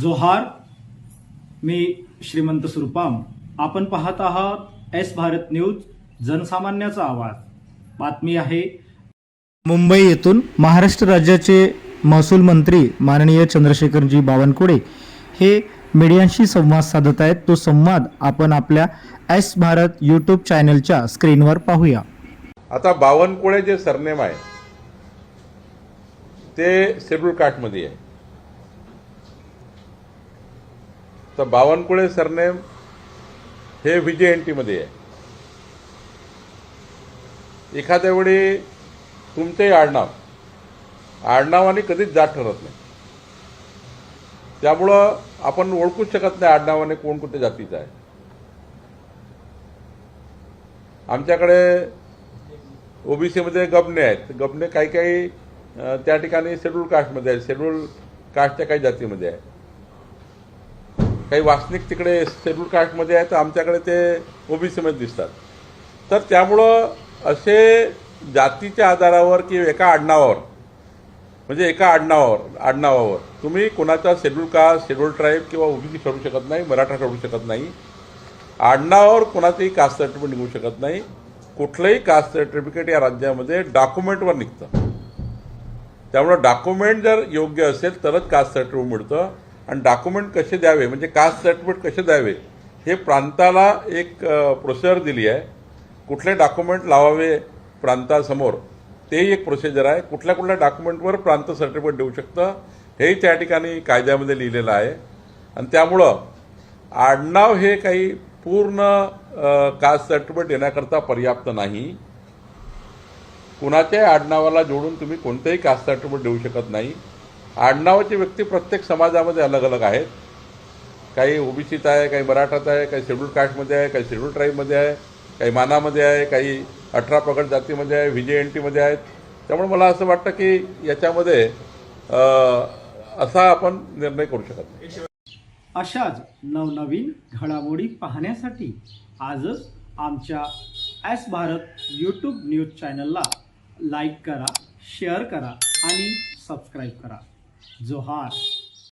जोहार मी श्रीमंत सुरपाम. आपण पाहत आहात एस भारत न्यूज जनसामान्याचा आवाज. बातमी आहे. मुंबई येथून महाराष्ट्र राज्याचे महसूल मंत्री माननीय चंद्रशेखरजी बावनकुळे हे मीडियांशी संवाद साधत आहेत. तो संवाद आपण आपल्या एस भारत यूट्यूब चॅनलच्या स्क्रीनवर पाहूया. आता बावनकुळे जे सरनेम आहे ते शेड्यूल कास्टमध्ये आहे. तर बावनकुळे सरनेम हे व्हीजे एन टीमध्ये आहे. एखाद्या वेळी तुमचंही आडनाव आडनावाने कधीच जात ठरत नाही. त्यामुळं आपण ओळखूच शकत नाही आडनावाने कोण कोणत्या जातीचं आहे. आमच्याकडे ओबीसीमध्ये गबने आहेत. गबने काही काही त्या ठिकाणी शेड्यूल कास्टमध्ये आहेत. शेड्यूल कास्टच्या काही जातीमध्ये आहे काही वासनिक तिकडे शेड्यूल कास्टमध्ये आहेत तर आमच्याकडे ते ओबीसीमध्ये दिसतात. तर त्यामुळं असे जातीच्या आधारावर किंवा एका आडनावावर म्हणजे एका आडनावावर आडनावावर तुम्ही कोणाचा शेड्यूल कास्ट शेड्यूल ट्राईब किंवा ओबीसी ठरू शकत नाही मराठा ठरू शकत नाही आडनावावर कोणाचंही कास्ट सर्टिफिकेट निघू शकत नाही कुठलंही कास्ट सर्टिफिकेट या राज्यामध्ये डॉक्युमेंटवर निघतं. त्यामुळं डॉक्युमेंट जर योग्य असेल तरच कास्ट सर्टिफिकेट मिळतं. आणि डॉक्युमेंट कसे द्यावे म्हणजे कास्ट सर्टिफिकेट कसे द्यावे हे प्रांताला एक प्रोसिजर दिली आहे. कुठले डॉक्युमेंट लावावे प्रांतासमोर तेही एक प्रोसिजर आहे. कुठल्या कुठल्या डॉक्युमेंटवर प्रांत सर्टिफिकेट देऊ शकतं हेही त्या ठिकाणी कायद्यामध्ये लिहिलेलं आहे. आणि त्यामुळं आडनाव हे काही पूर्ण कास्ट सर्टिफिकेट देण्याकरता पर्याप्त नाही. कुणाच्याही आडनावाला जोडून तुम्ही कोणतेही कास्ट सर्टिफिकेट देऊ शकत नाही. आडनावाची व्यक्ती प्रत्येक समाजामध्ये अलग अलग आहेत. काही ओबीसीत आहे काही मराठात आहे काही शेड्यूल कास्टमध्ये आहे काही शेड्यूल ट्राईबमध्ये आहे काही मानामध्ये आहे काही अठरा पगड जातीमध्ये आहे व्ही एन टीमध्ये आहेत. त्यामुळे मला असं वाटतं की याच्यामध्ये असा आपण निर्णय करू शकत नाही. अशाच नवनवीन घडामोडी पाहण्यासाठी आजच आमच्या एस भारत यूट्यूब न्यूज चॅनलला लाईक करा शेअर करा आणि सबस्क्राईब करा. जोहार